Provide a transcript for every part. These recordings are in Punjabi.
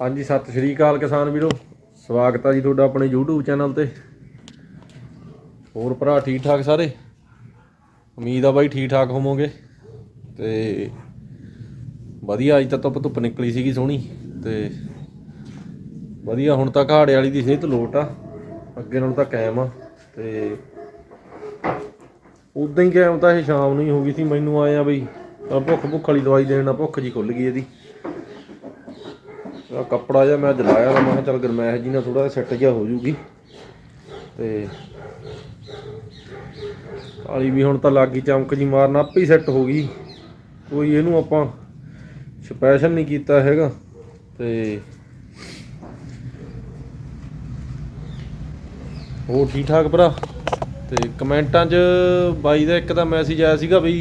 ਹਾਂਜੀ, ਸਤਿ ਸ਼੍ਰੀ ਅਕਾਲ ਕਿਸਾਨ ਵੀਰੋ। ਸਵਾਗਤ ਆ ਜੀ ਤੁਹਾਡਾ ਆਪਣੇ YouTube ਚੈਨਲ ਤੇ। ਹੋਰ ਭਰਾ ਠੀਕ ਠਾਕ ਸਾਰੇ? ਉਮੀਦ ਆ ਬਾਈ ਠੀਕ ਠਾਕ ਹੋਵੋਗੇ। ਤੇ ਵਧੀਆ, ਅੱਜ ਤਾਂ ਧੁੱਪ ਧੁੱਪ ਨਿਕਲੀ ਸੀਗੀ ਸੋਹਣੀ। ਤੇ ਵਧੀਆ, ਹੁਣ ਤਾਂ ਘਾੜੇ ਵਾਲੀ ਦੀ ਸਿਹਤ ਲੋਟ ਆ। ਅੱਗੇ ਨਾਲੋਂ ਤਾਂ ਕਾਇਮ ਆ। ਤੇ ਉਦਾਂ ਹੀ ਕਾਇਮ ਤਾਂ ਇਹ ਸ਼ਾਮ ਨੂੰ ਹੀ ਹੋ ਗਈ ਸੀ, ਮੈਨੂੰ ਆਏ ਆ ਬਈ, ਤਾਂ ਭੁੱਖ ਭੁੱਖ ਵਾਲੀ ਦਵਾਈ ਦੇਣ ਨਾਲ ਭੁੱਖ ਜੀ ਖੁੱਲ ਗਈ ਇਹਦੀ। ਆ ਕੱਪੜਾ ਜਿਹਾ ਮੈਂ ਜਲਾਇਆ ਮੈਂ ਕਿਹਾ ਚੱਲ ਗਰਮੈਸ਼ ਜੀ ਨਾਲ ਥੋੜਾ ਸੈੱਟ ਜਿਹਾ ਹੋ ਜੂਗੀ। ਤੇ ਕਾਲੀ ਵੀ ਹੁਣ ਤਾਂ ਲੱਗੀ ਚਮਕ ਜੀ ਮਾਰਨ ਆਪੇ ਹੀ ਸੈੱਟ ਹੋ ਗਈ। ਕੋਈ ਇਹਨੂੰ ਆਪਾਂ ਸਪੈਸ਼ਲ ਨਹੀਂ ਕੀਤਾ ਹੈਗਾ। ਤੇ ਹੋਰ ਠੀਕ ਠਾਕ ਭਰਾ? ਤੇ ਕਮੈਂਟਾਂ 'ਚ ਬਾਈ ਦਾ ਇੱਕ ਤਾਂ ਮੈਸੇਜ ਆਇਆ ਸੀਗਾ ਵੀ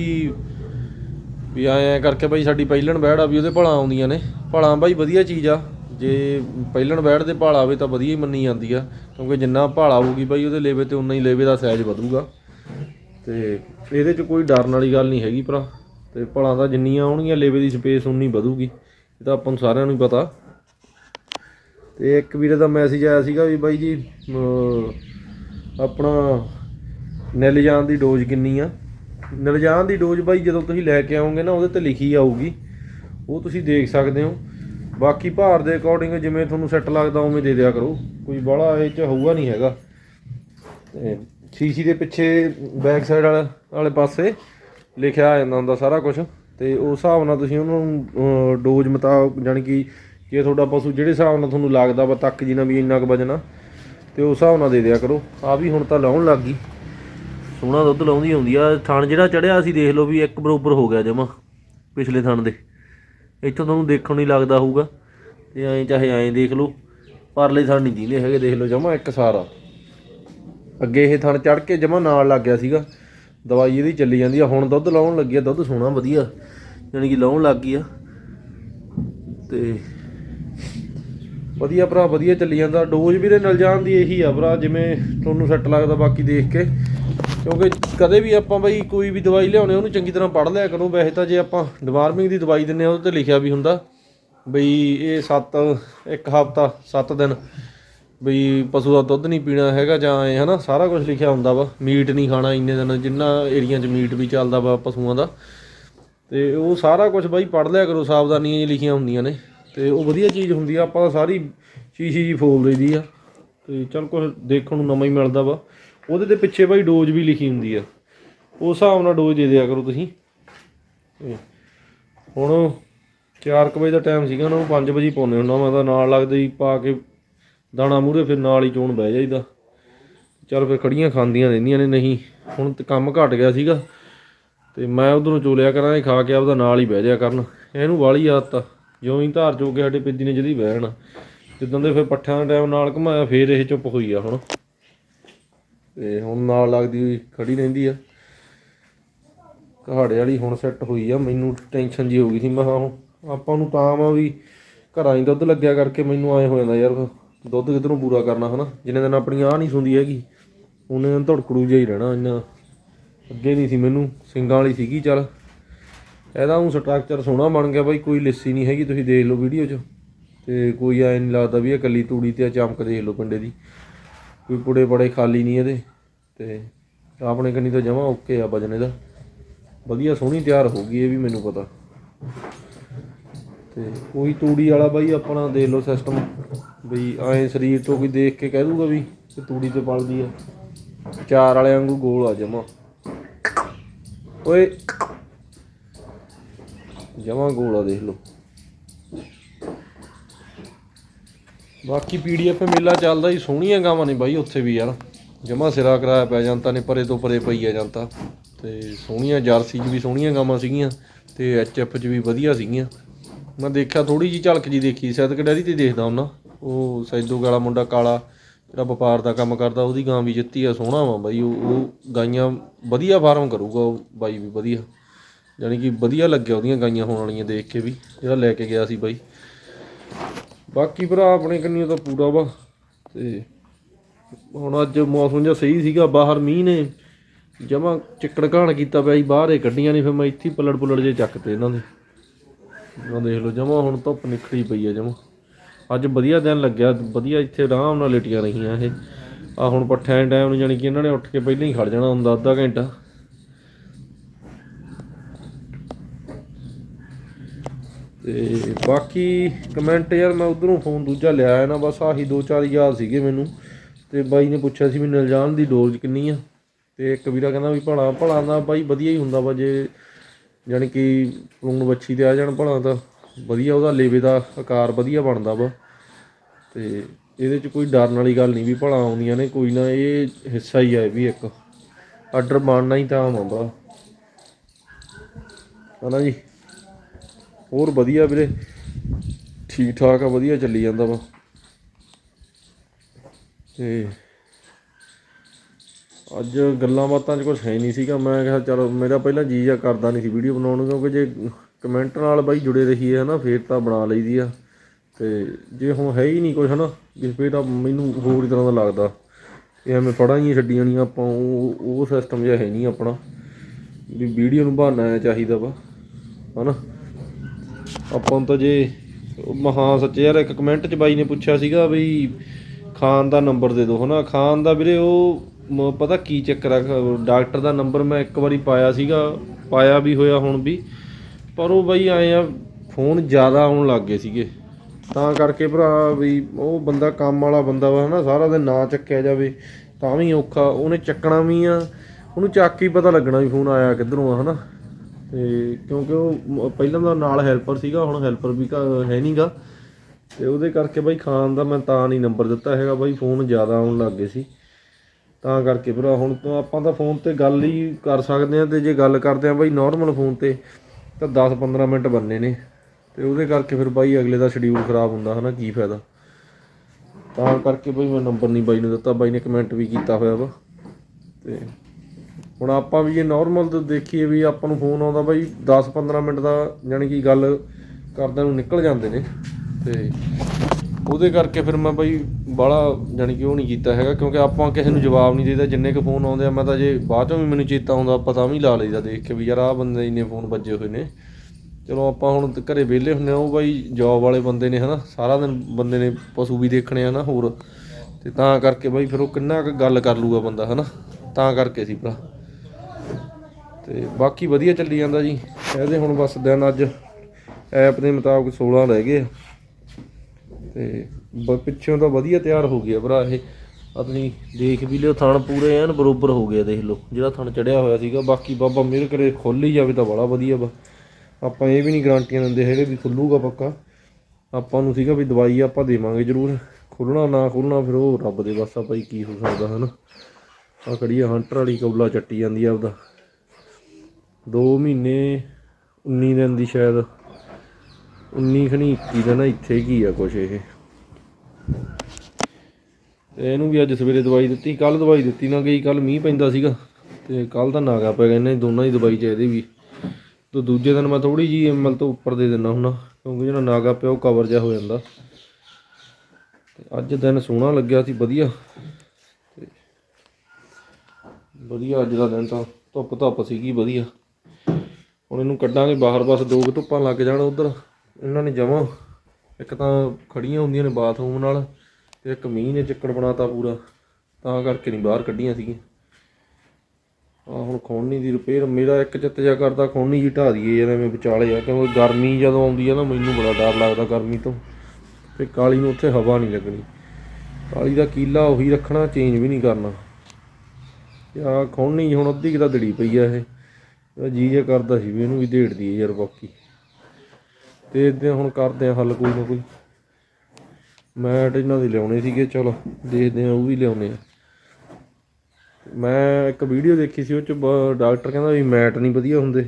ਵੀ ਐਂ ਐਂ ਕਰਕੇ ਬਾਈ ਸਾਡੀ ਪਹਿਲਣ ਬੈੜ ਆ ਵੀ ਉਹਦੇ ਭਲਾ ਆਉਂਦੀਆਂ ਨੇ। ਭਲਾ ਬਾਈ ਵਧੀਆ ਚੀਜ਼ ਆ। ਜੇ ਪਹਿਲਣ ਬੈੜ ਦੇ ਭਾਲਾ ਆਵੇ ਤਾਂ ਵਧੀਆ ਹੀ ਮੰਨੀ ਜਾਂਦੀ ਆ। ਕਿਉਂਕਿ ਜਿੰਨਾ ਭਾਲ ਆਊਗੀ ਬਾਈ ਉਹਦੇ ਲੇਵੇ ਤੇ ਉਨਾ ਹੀ ਲੇਵੇ ਦਾ ਸਾਈਜ਼ ਵਧੂਗਾ। ਤੇ ਇਹਦੇ 'ਚ ਕੋਈ ਡਰਨ ਵਾਲੀ ਗੱਲ ਨਹੀਂ ਹੈਗੀ ਭਰਾ। ਤੇ ਭਲਾਂ ਤਾਂ ਜਿੰਨੀਆਂ ਆਉਣਗੀਆਂ ਲੇਵੇ ਦੀ ਸਪੇਸ ਉਨੀ ਵਧੂਗੀ। ਇਹ ਤਾਂ ਆਪਾਂ ਨੂੰ ਸਾਰਿਆਂ ਨੂੰ ਹੀ ਪਤਾ। ਤੇ ਇੱਕ ਵੀਰੇ ਦਾ ਮੈਸੇਜ ਆਇਆ ਸੀਗਾ ਵੀ ਬਾਈ ਜੀ ਅਮ, ਆਪਣਾ ਨਿਲਜਾਨ ਦੀ ਡੋਜ਼ ਕਿੰਨੀ ਆ? ਨਿਲਜਾਨ ਦੀ ਡੋਜ਼ ਬਾਈ ਜਦੋਂ ਤੁਸੀਂ ਲੈ ਕੇ ਆਓਗੇ ਨਾ ਉਹਦੇ ਤੇ ਲਿਖੀ ਆਊਗੀ। ਉਹ ਤੁਸੀਂ ਦੇਖ ਸਕਦੇ ਹੋ। ਬਾਕੀ ਭਾਰ ਦੇ ਅਕੋਰਡਿੰਗ ਜਿਵੇਂ ਤੁਹਾਨੂੰ ਸੈੱਟ ਲੱਗਦਾ ਉਵੇਂ ਦੇ ਦਿਆ ਕਰੋ। ਕੋਈ ਬਾਹਲਾ ਇਹ ਚ ਹੋਊਗਾ ਨਹੀਂ ਹੈਗਾ। ਤੇ ਸ਼ੀਸ਼ੀ ਦੇ ਪਿੱਛੇ ਬੈਕ ਸਾਈਡ ਵਾਲੇ ਵਾਲੇ ਪਾਸੇ ਲਿਖਿਆ ਆ ਜਾਂਦਾ ਹੁੰਦਾ ਸਾਰਾ ਕੁਝ ਤੇ ਉਸ ਹਿਸਾਬ ਨਾਲ ਤੁਸੀਂ ਉਹਨੂੰ ਡੋਜ਼ ਮੁਤਾਬਕ ਜਾਣੀ ਕਿ ਜੇ ਤੁਹਾਡਾ ਪਸ਼ੂ ਜਿਹੜੇ ਹਿਸਾਬ ਨਾਲ ਤੁਹਾਨੂੰ ਲੱਗਦਾ ਵਾ ਤੱਕ ਜੀ ਨਾ ਵੀ ਇੰਨਾ ਕੁ ਵਜਣਾ ਤੇ ਉਸ ਹਿਸਾਬ ਨਾਲ ਦੇ ਦਿਆ ਕਰੋ। ਆ ਵੀ ਹੁਣ ਤਾਂ ਲਾਉਣ ਲੱਗ ਗਈ। ਸੋਹਣਾ ਦੁੱਧ ਲਾਉਂਦੀ ਹੁੰਦੀ ਆ। ਥਣ ਜਿਹੜਾ ਚੜਿਆ ਸੀ ਦੇਖ ਲਓ ਵੀ ਇੱਕ ਬਰੋਬਰ ਹੋ ਗਿਆ ਜਮਾ, ਪਿਛਲੇ ਥਣ ਦੇ। ਇੱਥੋਂ ਤੁਹਾਨੂੰ ਦੇਖਣ ਨਹੀਂ ਲੱਗਦਾ ਹੋਊਗਾ ਤੇ ਐਂ ਚਾਹੇ ਐਂ ਦੇਖ ਲਓ। ਪਰਲੇ ਥਣ ਨਹੀਂ ਦੀਂਦੇ ਹੈਗੇ, ਦੇਖ ਲਓ ਜਮਾ ਇੱਕ ਸਾਰਾ ਅੱਗੇ ਇਹ ਥਣ ਚੜ ਕੇ ਜਮਾ ਨਾਲ ਲੱਗ ਗਿਆ ਸੀਗਾ। ਦਵਾਈ ਇਹਦੀ ਚੱਲੀ ਜਾਂਦੀ ਆ। ਹੁਣ ਦੁੱਧ ਲਾਉਣ ਲੱਗੀ ਆ, ਦੁੱਧ ਸੋਹਣਾ ਵਧੀਆ। ਯਾਨੀ ਕਿ ਲਾਉਣ ਲੱਗ ਗਈ ਆ। ਤੇ ਵਧੀਆ ਭਰਾ, ਵਧੀਆ ਚੱਲੀ ਜਾਂਦਾ। ਡੋਜ਼ ਵੀਰੇ ਨਲ ਜਾਣ ਦੀ ਇਹੀ ਆ ਭਰਾ, ਜਿਵੇਂ ਤੁਹਾਨੂੰ ਸੈੱਟ ਲੱਗਦਾ ਬਾਕੀ ਦੇਖ ਕੇ। ਕਿਉਂਕਿ ਕਦੇ ਵੀ ਆਪਾਂ ਬਈ ਕੋਈ ਵੀ ਦਵਾਈ ਲਿਆਉਣੇ, ਉਹਨੂੰ ਚੰਗੀ ਤਰ੍ਹਾਂ ਪੜ੍ਹ ਲਿਆ ਕਰੋ। ਵੈਸੇ ਤਾਂ ਜੇ ਆਪਾਂ ਡਿਵਾਰਮਿੰਗ ਦੀ ਦਵਾਈ ਦਿੰਨੇ ਆ ਉਹਦੇ ਤੇ ਲਿਖਿਆ ਵੀ ਹੁੰਦਾ ਬਈ ਇਹ 7 ਇੱਕ ਹਫਤਾ 7 ਦਿਨ ਬਈ ਪਸ਼ੂ ਦਾ ਦੁੱਧ ਨਹੀਂ ਪੀਣਾ ਹੈਗਾ ਜਾਂ ਐ ਹਨਾ, ਸਾਰਾ ਕੁਝ ਲਿਖਿਆ ਹੁੰਦਾ ਵਾ। ਮੀਟ ਨਹੀਂ ਖਾਣਾ ਇੰਨੇ ਦਿਨ, ਜਿੰਨਾ ਏਰੀਆ 'ਚ ਮੀਟ ਵੀ ਚੱਲਦਾ ਵਾ ਪਸ਼ੂਆਂ ਦਾ। ਤੇ ਉਹ ਸਾਰਾ ਕੁਝ ਬਾਈ ਪੜ੍ਹ ਲਿਆ ਕਰੋ, ਸਾਵਧਾਨੀਆਂ ਜੀ ਲਿਖੀਆਂ ਹੁੰਦੀਆਂ ਨੇ। ਤੇ ਉਹ ਵਧੀਆ ਚੀਜ਼ ਹੁੰਦੀ ਆ, ਆਪਾਂ ਤਾਂ ਸਾਰੀ ਸ਼ੀਸ਼ੀ ਜੀ ਫੋਲ ਦਈਦੀ ਆ। ਤੇ ਚਲ ਕੁਝ ਦੇਖਣ ਨੂੰ ਨਵਾਂ ਹੀ ਮਿਲਦਾ ਵਾ। ਉਹਦੇ ਤੇ ਪਿੱਛੇ ਭਾਈ ਡੋਜ਼ ਵੀ ਲਿਖੀ ਹੁੰਦੀ ਆ। ਉਸ ਹਿਸਾਬ ਨਾਲ ਡੋਜ਼ ਦੇ ਦਿਆ ਕਰੋ ਤੁਸੀਂ। ਤੇ ਹੁਣ 4 ਵਜੇ ਦਾ ਟਾਈਮ ਸੀਗਾ ਨਾ, ਉਹ 5 ਵਜੇ ਪਾਉਨੇ ਹੁੰਦਾ ਮੈਂ ਤਾਂ ਨਾਲ ਲੱਗਦਾ ਹੀ ਪਾ ਕੇ ਦਾਣਾ ਮੂਰੇ ਫਿਰ ਨਾਲ ਹੀ ਚੋਣ ਬਹਿ ਜਾਈਦਾ। ਚਲ ਫਿਰ ਖੜੀਆਂ ਖਾਂਦੀਆਂ ਰਹਿੰਦੀਆਂ ਨੇ, ਨਹੀਂ ਹੁਣ ਤੇ ਕੰਮ ਘਟ ਗਿਆ ਸੀਗਾ। ਤੇ ਮੈਂ ਉਧਰੋਂ ਚੋਲਿਆ ਕਰਾਂ, ਇਹ ਖਾ ਕੇ ਆਪਦਾ ਨਾਲ ਹੀ ਬਹਿ ਜਾ ਕਰਨ। ਇਹਨੂੰ ਵਾਲੀ ਆਦਤ ਆ। ਜਿਉਂ ਹੀ ਧਾਰ ਚੋ ਕੇ ਸਾਡੇ ਪਿੱਦੀ ਨੇ ਜਿਹਦੀ ਬਹਿਣ ਜਿੱਦਾਂ ਦੇ ਫਿਰ ਪੱਠਿਆਂ ਦਾ ਟਾਈਮ ਨਾਲ ਘਮਾਇਆ, ਫੇਰ ਇਹ ਚੁੱਪ ਹੋਈ ਆ ਹੁਣ। ਤੇ ਹੁਣ ਨਾਲ ਲੱਗਦੀ ਹੋਈ ਖੜੀ ਰਹਿੰਦੀ ਆ। ਕਹਾੜੇ ਵਾਲੀ ਹੁਣ ਸੈੱਟ ਹੋਈ ਆ। ਮੈਨੂੰ ਟੈਨਸ਼ਨ ਜੀ ਹੋ ਗਈ ਸੀ। ਮੈਂ ਕਿਹਾ ਹੁਣ ਆਪਾਂ ਨੂੰ ਤਾਂ ਆ ਵੀ ਘਰਾਂ ਹੀ ਦੁੱਧ ਲੱਗਿਆ ਕਰਕੇ ਮੈਨੂੰ ਐ ਹੋ ਜਾਂਦਾ ਯਾਰ, ਦੁੱਧ ਕਿਧਰੋਂ ਪੂਰਾ ਕਰਨਾ ਹਨਾ? ਜਿੰਨੇ ਦਿਨ ਆਪਣੀ ਆ ਨਹੀਂ ਸੁੰਦੀ ਹੈਗੀ, ਉਹਨੇ ਦਿਨ ਧੜਕੜੂ ਜਿਹਾ ਹੀ ਰਹਿਣਾ ਇੰਨਾ। ਅੱਗੇ ਨਹੀਂ ਸੀ ਮੈਨੂੰ, ਸਿੰਗਾਂ ਵਾਲੀ ਸੀਗੀ ਚੱਲ। ਇਹਦਾ ਉਹ ਸਟਰਕਚਰ ਸੋਹਣਾ ਬਣ ਗਿਆ ਬਾਈ, ਕੋਈ ਲਿੱਸੀ ਨਹੀਂ ਹੈਗੀ। ਤੁਸੀਂ ਦੇਖ ਲਓ ਵੀਡੀਓ 'ਚ। ਤੇ ਕੋਈ ਐ ਨਹੀਂ ਲੱਗਦਾ ਵੀ ਇਹ ਕੱਲੀ ਤੂੜੀ ਤੇ ਆ, ਚਮਕ ਦੇਖ ਲਓ ਪਿੰਡੇ ਦੀ। ਕੋਈ ਪੁੜੇ ਬੜੇ ਖਾਲੀ ਨਹੀਂ ਇਹਦੇ, ਤੇ ਆਪਣੇ ਕੰਨੀ ਤਾਂ ਜਮਾ ਓਕੇ ਆ ਵਜਨ ਇਹਦਾ। ਵਧੀਆ ਸੋਹਣੀ ਤਿਆਰ ਹੋ ਗਈ ਇਹ ਵੀ ਮੈਨੂੰ ਪਤਾ। ਤੇ ਕੋਈ ਤੂੜੀ ਵਾਲਾ ਬਾਈ ਆਪਣਾ ਦੇ ਲਓ ਸਿਸਟਮ ਬਈ ਐ ਸਰੀਰ ਤੋਂ ਕੋਈ ਦੇਖ ਕੇ ਕਹਿ ਦੂਗਾ ਵੀ ਇਹ ਤੂੜੀ ਤੇ ਪਲਦੀ ਆ। ਚਾਰ ਵਾਲੇ ਵਾਂਗੂ ਗੋਲ ਆ ਜਮਾ। ਓਏ। ਜਮਾ ਗੋਲ ਆ ਦੇਖ ਲਓ। ਬਾਕੀ ਪੀਡੀਐਫ ਮੇਲਾ ਚੱਲਦਾ ਹੀ ਸੋਹਣੀਆਂ ਗਾਵਾਂ ਨੇ ਬਾਈ ਉੱਥੇ ਵੀ ਯਾਰ। ਜਮਾ ਸਿਰਾ ਕਰਾਇਆ ਪੈ ਜਾਂਦਾ ਨੇ, ਪਰੇ ਤੋਂ ਪਰੇ ਪਈ ਆ ਜਾਂਦਾ ਤੇ ਸੋਹਣੀਆਂ ਜਰਸੀ 'ਚ ਵੀ ਸੋਹਣੀਆਂ ਗਾਵਾਂ ਸੀਗੀਆਂ ਤੇ ਐਚਐਫ 'ਚ ਵੀ ਵਧੀਆ ਸੀਗੀਆਂ। ਮੈਂ ਦੇਖਿਆ ਥੋੜੀ ਜੀ ਝਲਕ ਜੀ ਦੇਖੀ ਸੈਦਕ ਡੈਰੀ ਤੇ ਦੇਖਦਾ ਹੁੰਦਾ ਉਹ ਸੈਦੋ ਵਾਲਾ ਮੁੰਡਾ ਕਾਲਾ, ਜਿਹੜਾ ਵਪਾਰ ਦਾ ਕੰਮ ਕਰਦਾ, ਉਹਦੀ ਗਾਂ ਵੀ ਜਿੱਤੀ ਆ, ਸੋਹਣਾ ਵਾ ਬਾਈ। ਉਹ ਉਹ ਗਾਈਆਂ ਵਧੀਆ ਫਾਰਮ ਕਰੂਗਾ ਉਹ ਬਾਈ ਵੀ ਵਧੀਆ। ਯਾਨੀ ਕਿ ਵਧੀਆ ਲੱਗਿਆ ਉਹਦੀਆਂ ਗਾਈਆਂ ਹੋਣ ਵਾਲੀਆਂ ਦੇਖ ਕੇ ਵੀ, ਜਿਹੜਾ ਲੈ ਕੇ ਗਿਆ ਸੀ ਬਾਈ। ਬਾਕੀ ਭਰਾ ਆਪਣੇ ਕੰਨੀ ਤਾਂ ਪੂਰਾ ਵਾ ਤੇ ਹੁਣ ਅੱਜ ਮੌਸਮ ਜਿਹਾ ਸਹੀ ਸੀਗਾ, ਬਾਹਰ ਮੀਂਹ ਨੇ, ਜਮਾ ਚਿੱਕੜ ਘਾਣ ਕੀਤਾ ਪਿਆ ਸੀ, ਬਾਹਰ ਇਹ ਕੱਢੀਆਂ ਨਹੀਂ, ਫਿਰ ਮੈਂ ਇੱਥੇ ਹੀ ਪਲੜ ਪੁਲੜ ਜੇ ਚੱਕਤੇ ਇਹਨਾਂ ਦੇ। ਆਹ ਦੇਖ ਲਓ, ਜਮਾ ਹੁਣ ਧੁੱਪ ਨਿਕਲੀ ਪਈ ਆ ਜਮਾ। ਅੱਜ ਵਧੀਆ ਦਿਨ ਲੱਗਿਆ, ਵਧੀਆ ਇੱਥੇ ਆਰਾਮ ਨਾਲ ਲੇਟੀਆਂ ਰਹੀਆਂ ਇਹ। ਆ ਹੁਣ ਪੱਠਿਆਂ ਦੇ ਟਾਈਮ ਨੂੰ ਜਾਣੀ ਕਿ ਇਹਨਾਂ ਨੇ ਉੱਠ ਕੇ ਪਹਿਲਾਂ ਹੀ ਖੜ ਜਾਣਾ ਹੁੰਦਾ, ਅੱਧਾ ਘੰਟਾ। ਤੇ ਬਾਕੀ ਕਮੈਂਟ ਯਾਰ ਮੈਂ ਉਧਰੋਂ ਫੋਨ ਦੂਜਾ ਲਿਆ ਹੈ ਨਾ, ਬਸ ਆਹੀ ਦੋ ਚਾਰ ਯਾਦ ਸੀਗੇ ਮੈਨੂੰ। ਤੇ ਬਾਈ ਨੇ ਪੁੱਛਿਆ ਸੀ ਵੀ ਨਿਲਜਾਨ ਦੀ ਡੋਜ਼ ਕਿੰਨੀ ਆ। ਤੇ ਇੱਕ ਵੀਰਾ ਕਹਿੰਦਾ ਵੀ ਭਲਾ ਭਲਾ ਦਾ ਬਾਈ ਵਧੀਆ ਹੀ ਹੁੰਦਾ ਵਾ, ਜੇ ਜਾਣੀ ਕਿ ਪਲੂਣ ਵੱਛੀ ਤੇ ਆ ਜਾਣ ਭਲਾ ਤਾਂ ਵਧੀਆ, ਉਹਦਾ ਲੇਵੇ ਦਾ ਆਕਾਰ ਵਧੀਆ ਬਣਦਾ ਵਾ। ਤੇ ਇਹਦੇ ਚ ਕੋਈ ਡਰਨ ਵਾਲੀ ਗੱਲ ਨਹੀਂ ਵੀ ਭਲਾ ਆਉਂਦੀਆਂ ਨੇ, ਕੋਈ ਨਾ, ਇਹ ਹਿੱਸਾ ਹੀ ਆ ਵੀ ਇੱਕ। ਆਰਡਰ ਬਣਨਾ ਹੀ ਤਾਂ ਆਉਂਦਾ ਹਨਾ ਜੀ? ਹੋਰ ਵਧੀਆ ਵੀਰੇ। ਠੀਕ ਠਾਕ ਆ, ਵਧੀਆ ਚੱਲੀ ਜਾਂਦਾ ਵਾ। ਤੇ ਅੱਜ ਗੱਲਾਂ ਬਾਤਾਂ 'ਚ ਕੁਝ ਹੈ ਨਹੀਂ ਸੀਗਾ। ਮੈਂ ਕਿਹਾ ਚਲੋ, ਮੇਰਾ ਪਹਿਲਾਂ ਜੀ ਜਾ ਕਰਦਾ ਨਹੀਂ ਸੀ ਵੀਡੀਓ ਬਣਾਉਣ ਨੂੰ, ਕਿਉਂਕਿ ਜੇ ਕਮੈਂਟ ਨਾਲ ਬਾਈ ਜੁੜੇ ਰਹੀਏ ਹਨਾ, ਫੇਰ ਤਾਂ ਬਣਾ ਲਈਦੀ ਆ। ਤੇ ਜੇ ਹੁਣ ਹੈ ਹੀ ਨਹੀਂ ਕੁਝ ਹਨਾ, ਵੀ ਫੇਰ ਤਾਂ ਮੈਨੂੰ ਹੋਰ ਹੀ ਤਰ੍ਹਾਂ ਦਾ ਲੱਗਦਾ। ਇਹ ਐਵੇਂ ਫੜਾਂ ਹੀ ਛੱਡੀਆਂ ਨਹੀਂ ਆਪਾਂ ਉਹ ਉਹ ਸਿਸਟਮ ਜਿਹਾ ਹੈ ਨਹੀਂ ਆਪਣਾ। ਵੀ ਵੀਡੀਓ ਨੂੰ ਬਹਾਨਾ ਚਾਹੀਦਾ ਵਾ, ਹਨਾ। ਆਪਾਂ ਨੂੰ ਤਾਂ ਜੇ ਮਹਾ ਸੱਚੇ ਯਾਰ, ਇੱਕ ਕਮੈਂਟ ਚ ਬਾਈ ਨੇ ਪੁੱਛਿਆ ਸੀਗਾ ਬਈ ਖਾਨ ਦਾ ਨੰਬਰ ਦੇ ਦਿਓ ਹਨਾ? ਖਾਨ ਦਾ ਵੀਰੇ ਉਹ ਮ- ਪਤਾ ਕੀ ਚੱਕਰ ਆ? ਡਾਕਟਰ ਦਾ ਨੰਬਰ ਮੈਂ ਇੱਕ ਵਾਰੀ ਪਾਇਆ ਸੀਗਾ, ਪਾਇਆ ਵੀ ਹੋਇਆ ਹੁਣ ਵੀ, ਪਰ ਉਹ ਬਾਈ ਆਏ ਆ ਫੋਨ ਜ਼ਿਆਦਾ ਆਉਣ ਲੱਗ ਗਏ ਸੀਗੇ। ਤਾਂ ਕਰਕੇ ਭਰਾ ਵੀ ਉਹ ਬੰਦਾ ਕੰਮ ਵਾਲਾ ਬੰਦਾ ਵਾ, ਹਨਾ? ਸਾਰਾ ਦਿਨ ਨਾ ਚੱਕਿਆ ਜਾਵੇ, ਤਾਂ ਵੀ ਔਖਾ। ਉਹਨੇ ਚੱਕਣਾ ਵੀ ਆ, ਉਹਨੂੰ ਚੱਕ ਕੇ ਹੀ ਪਤਾ ਲੱਗਣਾ ਵੀ ਫੋਨ ਆਇਆ ਕਿੱਧਰੋਂ ਆ, ਹਨਾ? ਤੇ ਕਿਉਂਕਿ ਉਹ ਮ- ਪਹਿਲਾਂ ਦਾ ਨਾਲ ਹੈਲਪਰ ਸੀਗਾ, ਹੁਣ ਹੈਲਪਰ ਵੀ ਘ- ਹੈ ਨਹੀਂਗਾ ਤੇ ਉਹਦੇ ਕਰਕੇ ਬਾਈ ਖਾਨ ਦਾ ਮੈਂ ਤਾਂ ਨਹੀਂ ਨੰਬਰ ਦਿੱਤਾ ਹੈਗਾ, ਬਾਈ ਫੋਨ ਜ਼ਿਆਦਾ ਆਉਣ ਲੱਗ ਗਏ ਸੀ। ਤਾਂ ਕਰਕੇ ਭਰਾ, ਹੁਣ ਤਾਂ ਆਪਾਂ ਤਾਂ ਫੋਨ ਤੇ ਗੱਲ ਹੀ ਕਰ ਸਕਦੇ ਆ ਤੇ ਜੇ ਗੱਲ ਕਰਦੇ ਆ ਬਾਈ ਨਾਰਮਲ ਫੋਨ ਤੇ, ਤਾਂ 10-15 ਮਿੰਟ ਬੰਨੇ ਨੇ। ਤੇ ਉਹਦੇ ਕਰਕੇ ਫਿਰ ਬਾਈ ਅਗਲੇ ਦਾ ਸ਼ਡਿਊਲ ਖਰਾਬ ਹੁੰਦਾ, ਹਨਾ, ਕੀ ਫਾਇਦਾ। ਤਾਂ ਕਰਕੇ ਬਾਈ ਮੈਂ ਨੰਬਰ ਨਹੀਂ ਬਾਈ ਨੂੰ ਦਿੱਤਾ, ਬਾਈ ਨੇ ਕਮੈਂਟ ਵੀ ਕੀਤਾ ਹੋਇਆ ਵਾ। ਤੇ ਹੁਣ ਆਪਾਂ ਵੀ ਇਹ ਨਾਰਮਲ ਤੋਂ ਦੇਖੀਏ ਵੀ ਆਪਾਂ ਨੂੰ ਫੋਨ ਆਉਂਦਾ ਬਾਈ 10-15 ਮਿੰਟ ਦਾ ਯਾਨੀ ਕਿ ਗੱਲ ਕਰਦਿਆਂ ਨੂੰ ਨਿਕਲ ਜਾਂਦੇ ਨੇ ਤੇ ਉਹਦੇ ਕਰਕੇ ਫਿਰ ਮੈਂ ਬਾਈ ਬਾਹਲਾ ਯਾਨੀ ਕਿ ਉਹ ਨਹੀਂ ਕੀਤਾ ਹੈਗਾ ਕਿਉਂਕਿ ਆਪਾਂ ਕਿਸੇ ਨੂੰ ਜਵਾਬ ਨਹੀਂ ਦੇਦਾ ਜਿੰਨੇ ਕੁ ਫੋਨ ਆਉਂਦੇ ਆ ਮੈਂ ਤਾਂ ਜੇ ਬਾਅਦ ਚੋਂ ਵੀ ਮੈਨੂੰ ਚੇਤਾ ਆਉਂਦਾ ਪਤਾ ਵੀ ਲਾ ਲਈਦਾ ਦੇਖ ਕੇ ਵੀ ਯਾਰ ਆਹ ਬੰਦੇ ਇੰਨੇ ਫੋਨ ਵੱਜੇ ਹੋਏ ਨੇ। ਚਲੋ ਆਪਾਂ ਹੁਣ ਤੇ ਘਰੇ ਵਿਹਲੇ ਹੁੰਦੇ ਆ, ਉਹ ਬਾਈ ਜੌਬ ਵਾਲੇ ਬੰਦੇ ਨੇ ਹਨਾ, ਸਾਰਾ ਦਿਨ ਬੰਦੇ ਨੇ ਪਸ਼ੂ ਵੀ ਦੇਖਣੇ ਆ ਨਾ ਹੋਰ। ਤੇ ਤਾਂ ਕਰਕੇ ਬਾਈ ਫਿਰ ਉਹ ਕਿੰਨਾ ਕੁ ਗੱਲ ਕਰ ਲੂਗਾ ਬੰਦਾ ਹਨਾ, ਤਾਂ ਕਰਕੇ ਸੀ ਭਰਾ। ਤੇ ਬਾਕੀ ਵਧੀਆ ਚੱਲੀ ਜਾਂਦਾ ਜੀ। ਇਹਦੇ ਹੁਣ ਬਸ ਦਿਨ ਅੱਜ ਐਪ ਦੇ ਮੁਤਾਬਕ 16 ਰਹਿ ਗਏ ਆ। ਤੇ ਬ- ਪਿੱਛੋਂ ਤਾਂ ਵਧੀਆ ਤਿਆਰ ਹੋ ਗਿਆ ਭਰਾ ਇਹ। ਆਪਣੀ ਦੇਖ ਵੀ ਲਿਓ, ਥਣ ਪੂਰੇ ਐਨ ਬਰੋਬਰ ਹੋ ਗਿਆ ਦੇਖ ਲਓ। ਜਿਹੜਾ ਥਣ ਚੜਿਆ ਹੋਇਆ ਸੀਗਾ, ਬਾਕੀ ਬਾਬਾ ਮਿਹਰ ਕਰੇ ਖੁੱਲ ਹੀ ਜਾਵੇ ਤਾਂ ਬੜਾ ਵਧੀਆ ਵਾ। ਆਪਾਂ ਇਹ ਵੀ ਨਹੀਂ ਗਾਰੰਟੀਆਂ ਦਿੰਦੇ ਹੈਗੇ ਵੀ ਖੁੱਲੂਗਾ ਪੱਕਾ। ਆਪਾਂ ਨੂੰ ਸੀਗਾ ਵੀ ਦਵਾਈ ਆਪਾਂ ਦੇਵਾਂਗੇ ਜ਼ਰੂਰ। ਖੁੱਲਣਾ ਨਾ ਖੁੱਲਣਾ ਫਿਰ ਉਹ ਰੱਬ ਦੇ ਵੱਸ ਆ ਭਾਈ ਕੀ ਹੋ ਸਕਦਾ, ਹਨਾ? ਆ ਕੜੀ ਹੰਟਰ ਵਾਲੀ ਕਬਲਾ ਚੱਟੀ ਜਾਂਦੀ ਆ ਆਪਦਾ। 2 ਮਹੀਨੇ 19 ਦਿਨ ਦੀ ਸ਼ਾਇਦ। 19 ਖਣੀ 21 ਦਿਨ ਆ, ਇੱਥੇ ਕੀ ਆ ਕੁਛ ਇਹ? ਇਹਨੂੰ ਵੀ ਅੱਜ ਸਵੇਰੇ ਦਵਾਈ ਦਿੱਤੀ ਕੱਲ ਦਵਾਈ ਦਿੱਤੀ ਨਾ ਗਈ ਕੱਲ ਮੀਂਹ ਪੈਂਦਾ ਸੀਗਾ। ਤੇ ਕੱਲ ਤਾਂ ਨਾਗਾ ਪੈ ਗਿਆ ਇਹਨਾਂ ਦੀ ਦੋਨਾਂ ਦੀ ਦਵਾਈ ਚਾਹੀਦੀ ਵੀ। ਤੇ ਦੂਜੇ ਦਿਨ ਮੈਂ ਥੋੜੀ ਜੀ ਐਮਐਲ ਤੋਂ ਉੱਪਰ ਦੇ ਦਿੰਦਾ ਹੁੰਦਾ ਕਿਉਂਕਿ ਜਿਹੜਾ ਨਾਗਾ ਪਿਆ ਉਹ ਕਵਰ ਜਿਹਾ ਹੋ ਜਾਂਦਾ। ਤੇ ਅੱਜ ਦਿਨ ਸੋਹਣਾ ਲੱਗਿਆ ਸੀ ਵਧੀਆ। ਵਧੀਆ ਅੱਜ ਦਾ ਦਿਨ ਤਾਂ ਧੁੱਪ ਧੁੱਪ ਸੀਗੀ ਵਧੀਆ। ਹੁਣ ਇਹਨੂੰ ਕੱਢਾਂਗੇ, ਬਾਹਰ ਬਸ ਦੋ ਕੁ ਧੁੱਪਾਂ ਲੱਗ ਜਾਣ ਉਧਰ। ਇਹਨਾਂ ਨੇ ਜਮਾਂ, ਇੱਕ ਤਾਂ ਖੜੀਆਂ ਹੁੰਦੀਆਂ ਨੇ ਬਾਥਰੂਮ ਨਾਲ ਤੇ ਇੱਕ ਮੀਂਹ ਨੇ ਚੱਕੜ ਬਣਾਤਾ ਪੂਰਾ, ਤਾਂ ਕਰਕੇ ਨਹੀਂ ਬਾਹਰ ਕੱਢੀਆਂ ਸੀਗੀਆਂ। ਆ ਹੁਣ ਖੋਣੀ ਦੀ ਰਿਪੇਅਰ ਮੇਰਾ ਇੱਕ ਚਿੱਤ ਜਿਹਾ ਕਰਦਾ ਖੋਣੀ ਜੀ ਢਾ ਦਈਏ ਯਾਰ, ਐਵੇਂ ਵਿਚਾਲੇ ਆ, ਕਿਉਂਕਿ ਗਰਮੀ ਜਦੋਂ ਆਉਂਦੀ ਆ ਨਾ, ਮੈਨੂੰ ਬੜਾ ਡਰ ਲੱਗਦਾ ਗਰਮੀ ਤੋਂ। ਤੇ ਕਾਲੀ ਨੂੰ ਉੱਥੇ ਹਵਾ ਨਹੀਂ ਲੱਗਣੀ। ਕਾਲੀ ਦਾ ਕੀਲਾ ਉਹੀ ਰੱਖਣਾ ਚੇਂਜ ਵੀ ਨਹੀਂ ਕਰਨਾ। ਆ ਖੋਣੀ ਹੁਣ ਅੱਧੀ ਕਿਤਾ ਦੜੀ ਪਈ ਆ ਇਹ। ਇਹਦਾ ਜੀ ਜਿਹਾ ਕਰਦਾ ਸੀ ਵੀ ਇਹਨੂੰ ਵੀ ਢੇੜ ਦਈਏ ਯਾਰ ਬਾਕੀ। ਤੇ ਇਦਾਂ ਹੁਣ ਕਰਦੇ ਆ ਹੱਲ ਕੋਈ ਨਾ ਕੋਈ। ਮੈਟ ਇਹਨਾਂ ਦੇ ਲਿਆਉਣੇ ਸੀਗੇ, ਚਲੋ ਦੇਖਦੇ ਆ, ਉਹ ਵੀ ਲਿਆਉਣੇ ਆ। ਮੈਂ ਇੱਕ ਵੀਡੀਓ ਦੇਖੀ ਸੀ, ਉਹ ਚ ਡਾਕਟਰ ਕਹਿੰਦਾ ਵੀ ਮੈਟ ਨਹੀਂ ਵਧੀਆ ਹੁੰਦੇ।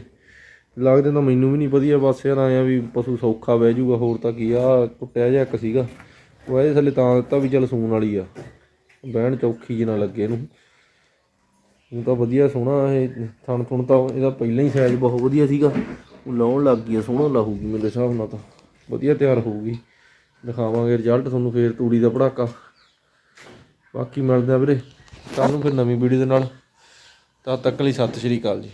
ਲੱਗਦੇ ਤਾਂ ਮੈਨੂੰ ਵੀ ਨਹੀਂ ਵਧੀਆ, ਬਸ ਯਾਰ ਆਇਆ ਵੀ ਪਸ਼ੂ ਸੌਖਾ ਬਹਿ ਜਾਊਗਾ, ਹੋਰ ਤਾਂ ਕੀ ਆ, ਕੁੱਟਿਆ ਜਿਹਾ ਇੱਕ ਸੀਗਾ। ਉਹ ਇਹਦੇ ਥੱਲੇ ਤਾਂ ਦਿੱਤਾ ਵੀ ਚੱਲ ਸੂਣ ਵਾਲੀ ਆ। ਬਹਿਣ ਚੌਖੀ ਜੀ ਨਾ ਲੱਗੇ ਇਹਨੂੰ। ਉਹ ਤਾਂ ਵਧੀਆ ਸੋਹਣਾ ਇਹ ਥਣ ਥੁਣ ਤਾਂ ਇਹਦਾ ਪਹਿਲਾਂ ਹੀ ਸਾਈਜ਼ ਬਹੁਤ ਵਧੀਆ ਸੀਗਾ। ਉਹ ਲਾਉਣ ਲੱਗ ਗਈ ਸੋਹਣਾ ਲਾਹੂਗੀ ਮੇਰੇ ਹਿਸਾਬ ਨਾਲ ਤਾਂ। ਵਧੀਆ ਤਿਆਰ ਹੋਊਗੀ। ਦਿਖਾਵਾਂਗੇ ਰਿਜ਼ਲਟ ਤੁਹਾਨੂੰ ਫੇਰ ਤੂੜੀ ਦਾ ਪੜਾਕਾ। ਬਾਕੀ ਮਿਲਦੇ ਆ ਵੀਰੇ। ਕੱਲ ਨੂੰ ਫਿਰ ਨਵੀਂ ਵੀਡੀਓ ਦੇ ਨਾਲ। ਤਦ ਤੱਕ ਲਈ ਸਤਿ ਸ਼੍ਰੀ ਅਕਾਲ ਜੀ।